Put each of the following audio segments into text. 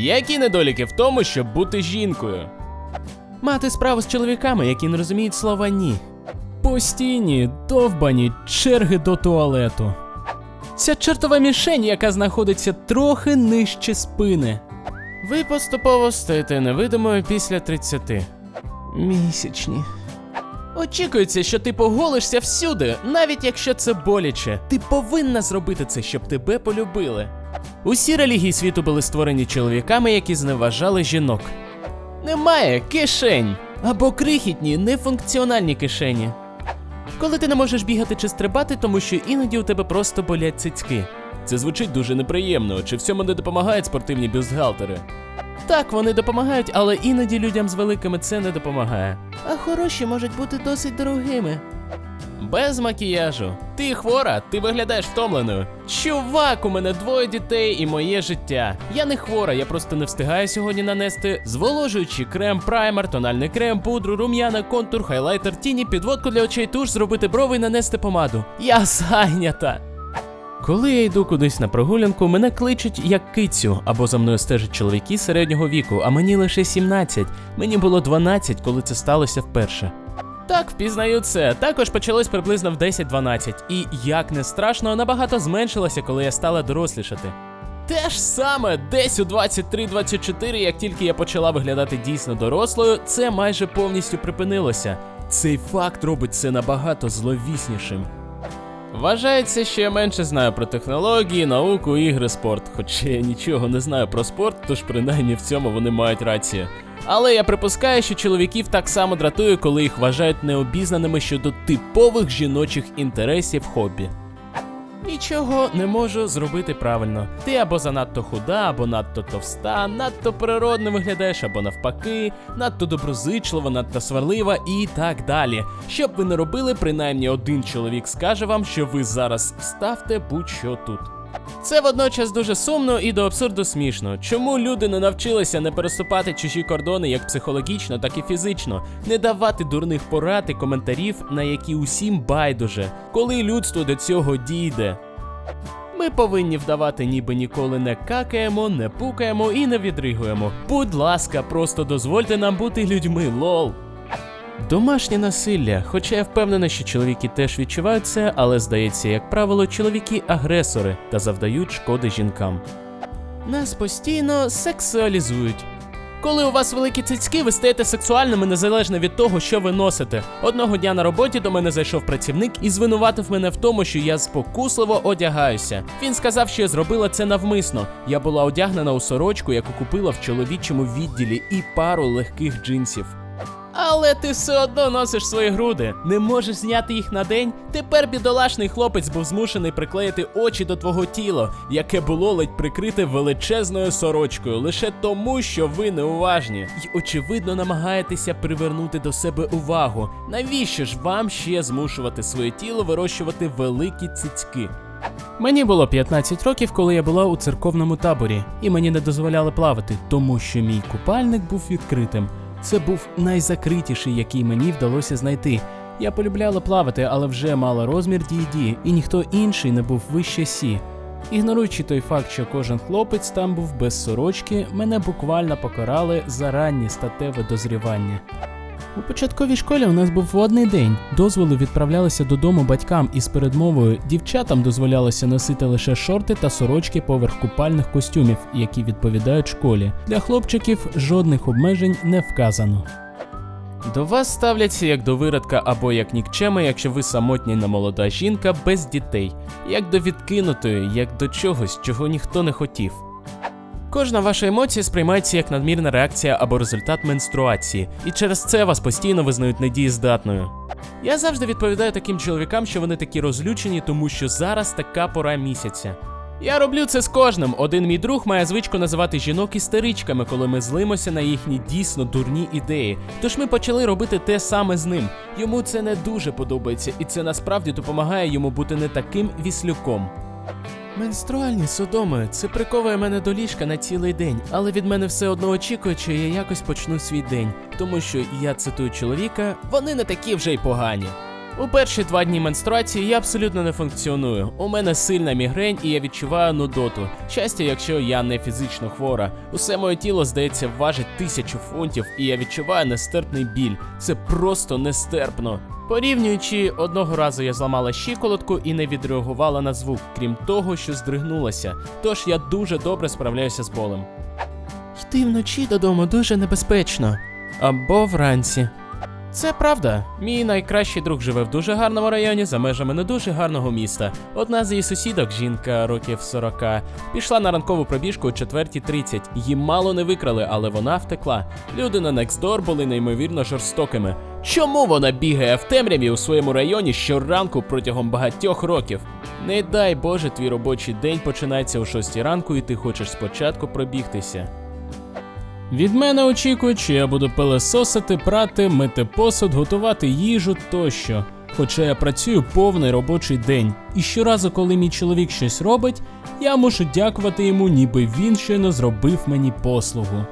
Які недоліки в тому, щоб бути жінкою? Мати справу з чоловіками, які не розуміють слова ні. Постійні, довбані черги до туалету. Ця чертова мішень, яка знаходиться трохи нижче спини. Ви поступово стаєте невидимою після 30. Місячні. Очікується, що ти поголишся всюди, навіть якщо це боляче. Ти повинна зробити це, щоб тебе полюбили. Усі релігії світу були створені чоловіками, які зневажали жінок. Немає кишень або крихітні, нефункціональні кишені. Коли ти не можеш бігати чи стрибати, тому що іноді у тебе просто болять цицьки. Це звучить дуже неприємно. Чи всьому не допомагають спортивні бюстгальтери? Так, вони допомагають, але іноді людям з великими це не допомагає. А хороші можуть бути досить дорогими. Без макіяжу. Ти хвора, ти виглядаєш втомленою. Чувак, у мене двоє дітей і моє життя. Я не хвора, я просто не встигаю сьогодні нанести зволожуючий крем, праймер, тональний крем, пудру, рум'яна, контур, хайлайтер, тіні, підводку для очей, туш, зробити брови і нанести помаду. Я зайнята. Коли я йду кудись на прогулянку, мене кличуть як кицю, або за мною стежать чоловіки середнього віку, а мені лише 17. Мені було 12, коли це сталося вперше. Так, впізнаю це. Також почалось приблизно в 10-12. І як не страшно, набагато зменшилося, коли я стала дорослішати. Те ж саме, десь у 23-24, як тільки я почала виглядати дійсно дорослою, це майже повністю припинилося. Цей факт робить це набагато зловіснішим. Вважається, що я менше знаю про технології, науку, ігри, спорт. Хоча я нічого не знаю про спорт, тож принаймні в цьому вони мають рацію. Але я припускаю, що чоловіків так само дратує, коли їх вважають необізнаними щодо типових жіночих інтересів хобі. Нічого не можу зробити правильно. Ти або занадто худа, або надто товста, надто природно виглядаєш, або навпаки, надто доброзичлива, надто сварлива і так далі. Щоб ви не робили, принаймні один чоловік скаже вам, що ви зараз вставте будь-що тут. Це водночас дуже сумно і до абсурду смішно. Чому люди не навчилися не переступати чужі кордони як психологічно, так і фізично, не давати дурних порад і коментарів, на які усім байдуже, коли людство до цього дійде. Ми повинні вдавати, ніби ніколи не какаємо, не пукаємо і не відригуємо. Будь ласка, просто дозвольте нам бути людьми, лол. Домашнє насилля, хоча я впевнена, що чоловіки теж відчувають це, але здається, як правило, чоловіки агресори та завдають шкоди жінкам. Нас постійно сексуалізують. Коли у вас великі цицьки, ви стаєте сексуальними незалежно від того, що ви носите. Одного дня на роботі до мене зайшов працівник і звинуватив мене в тому, що я спокусливо одягаюся. Він сказав, що я зробила це навмисно. Я була одягнена у сорочку, яку купила в чоловічому відділі, і пару легких джинсів. Але ти все одно носиш свої груди. Не можеш зняти їх на день. Тепер бідолашний хлопець був змушений приклеїти очі до твого тіла, яке було ледь прикрите величезною сорочкою, лише тому, що ви неуважні. І очевидно намагаєтеся привернути до себе увагу. Навіщо ж вам ще змушувати своє тіло вирощувати великі цицьки? Мені було 15 років, коли я була у церковному таборі, і мені не дозволяли плавати, тому що мій купальник був відкритим. Це був найзакритіший, який мені вдалося знайти. Я полюбляла плавати, але вже мала розмір D&D, і ніхто інший не був вище Сі. Ігноруючи той факт, що кожен хлопець там був без сорочки, мене буквально покарали за раннє статеве дозрівання. У початковій школі у нас був водний день. Дозволи відправлялися додому батькам із передмовою. Дівчатам дозволялося носити лише шорти та сорочки поверх купальних костюмів, які відповідають школі. Для хлопчиків жодних обмежень не вказано. До вас ставляться як до виродка або як нікчеми, якщо ви самотня немолода жінка без дітей, як до відкинутої, як до чогось, чого ніхто не хотів. Кожна ваша емоція сприймається як надмірна реакція або результат менструації, і через це вас постійно визнають недієздатною. Я завжди відповідаю таким чоловікам, що вони такі розлючені, тому що зараз така пора місяця. Я роблю це з кожним. Один мій друг має звичку називати жінок істеричками, коли ми злимося на їхні дійсно дурні ідеї. Тож ми почали робити те саме з ним. Йому це не дуже подобається, і це насправді допомагає йому бути не таким віслюком. Менструальні судоми, це приковує мене до ліжка на цілий день, але від мене все одно очікує, що я якось почну свій день, тому що я цитую чоловіка, вони не такі вже й погані. У перші два дні менструації я абсолютно не функціоную. У мене сильна мігрень і я відчуваю нудоту. Щастя, якщо я не фізично хвора. Усе моє тіло, здається, важить тисячу фунтів, і я відчуваю нестерпний біль. Це просто нестерпно. Порівнюючи, одного разу я зламала щиколотку і не відреагувала на звук, крім того, що здригнулася. Тож я дуже добре справляюся з болем. Йти вночі додому дуже небезпечно. Або вранці. Це правда. Мій найкращий друг живе в дуже гарному районі за межами не дуже гарного міста. Одна з її сусідок, жінка років 40, пішла на ранкову пробіжку о 4.30. Її мало не викрали, але вона втекла. Люди на Nextdoor були неймовірно жорстокими. Чому вона бігає в темряві у своєму районі щоранку протягом багатьох років? Не дай Боже, твій робочий день починається о 6 ранку, і ти хочеш спочатку пробігтися. Від мене очікують, що я буду пилесосити, прати, мити посуд, готувати їжу тощо. Хоча я працюю повний робочий день, і щоразу, коли мій чоловік щось робить, я мушу дякувати йому, ніби він щойно зробив мені послугу.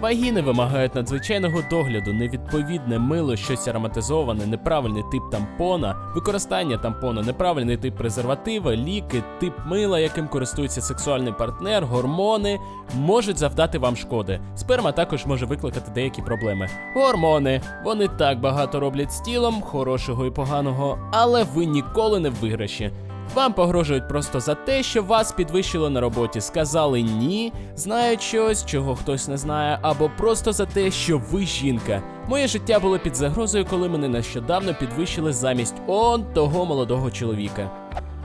Вагіни вимагають надзвичайного догляду, невідповідне мило, щось ароматизоване, неправильний тип тампона, використання тампона, неправильний тип презерватива, ліки, тип мила, яким користується сексуальний партнер, гормони можуть завдати вам шкоди. Сперма також може викликати деякі проблеми. Гормони вони так багато роблять з тілом, хорошого і поганого, але ви ніколи не в виграші. Вам погрожують просто за те, що вас підвищили на роботі, сказали ні, знають щось, чого хтось не знає, або просто за те, що ви жінка. Моє життя було під загрозою, коли мене нещодавно підвищили замість он того молодого чоловіка.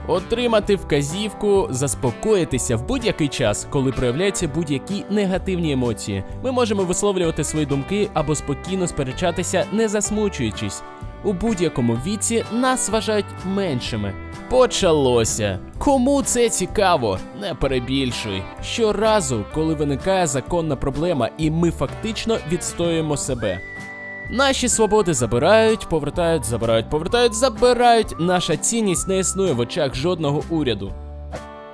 Отримати вказівку, заспокоїтися в будь-який час, коли проявляються будь-які негативні емоції. Ми можемо висловлювати свої думки або спокійно сперечатися, не засмучуючись. У будь-якому віці нас вважають меншими. Почалося. Кому це цікаво? Не перебільшуй. Щоразу, коли виникає законна проблема, і ми фактично відстоюємо себе. Наші свободи забирають, повертають, забирають, повертають, забирають. Наша цінність не існує в очах жодного уряду.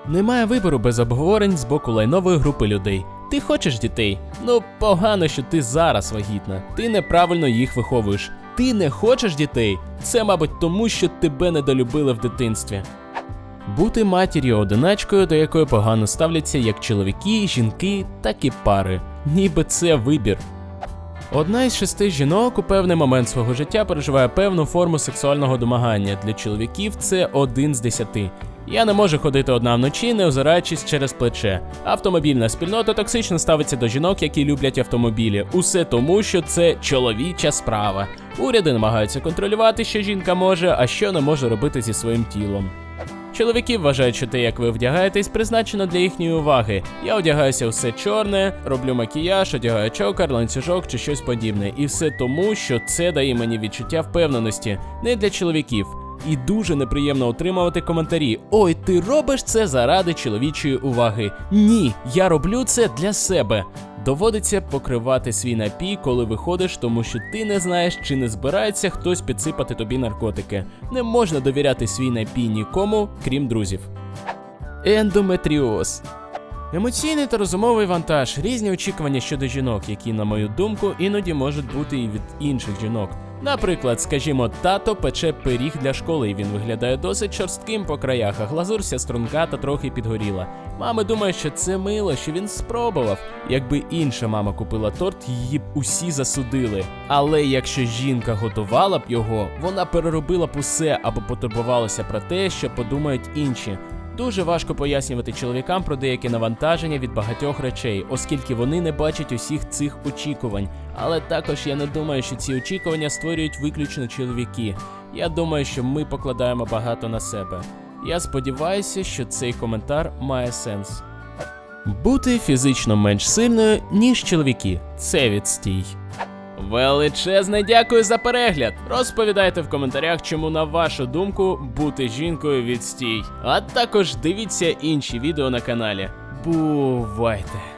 Немає вибору без обговорень з боку лайнової групи людей. Ти хочеш дітей? Ну погано, що ти зараз вагітна. Ти неправильно їх виховуєш. Ти не хочеш дітей? Це, мабуть, тому, що тебе недолюбили в дитинстві. Бути матір'ю одиначкою, до якої погано ставляться як чоловіки, жінки, так і пари. Ніби це вибір. Одна із шести жінок у певний момент свого життя переживає певну форму сексуального домагання. Для чоловіків це один з десяти. Я не можу ходити одна вночі, не озираючись через плече. Автомобільна спільнота токсично ставиться до жінок, які люблять автомобілі. Усе тому, що це чоловіча справа. Уряди намагаються контролювати, що жінка може, а що не може робити зі своїм тілом. Чоловіки вважають, що те, як ви вдягаєтесь, призначено для їхньої уваги. Я одягаюся все чорне, роблю макіяж, одягаю чокер, ланцюжок чи щось подібне. І все тому, що це дає мені відчуття впевненості, не для чоловіків. І дуже неприємно отримувати коментарі: Ой, ти робиш це заради чоловічої уваги. Ні, я роблю це для себе. Доводиться покривати свій напій, коли виходиш, тому що ти не знаєш, чи не збирається хтось підсипати тобі наркотики. Не можна довіряти свій напій нікому, крім друзів. Ендометріоз. Емоційний та розумовий вантаж, різні очікування щодо жінок, які, на мою думку, іноді можуть бути і від інших жінок. Наприклад, скажімо, тато пече пиріг для школи, і він виглядає досить шорстким по краях, а глазурся струнка та трохи підгоріла. Мама думає, що це мило, що він спробував. Якби інша мама купила торт, її б усі засудили. Але якщо жінка готувала б його, вона переробила б усе або потурбувалася про те, що подумають інші. Дуже важко пояснювати чоловікам про деякі навантаження від багатьох речей, оскільки вони не бачать усіх цих очікувань. Але також я не думаю, що ці очікування створюють виключно чоловіки. Я думаю, що ми покладаємо багато на себе. Я сподіваюся, що цей коментар має сенс. Бути фізично менш сильною, ніж чоловіки. Це відстій. Величезне дякую за перегляд. Розповідайте в коментарях, чому, на вашу думку, бути жінкою відстій. А також дивіться інші відео на каналі. Бувайте!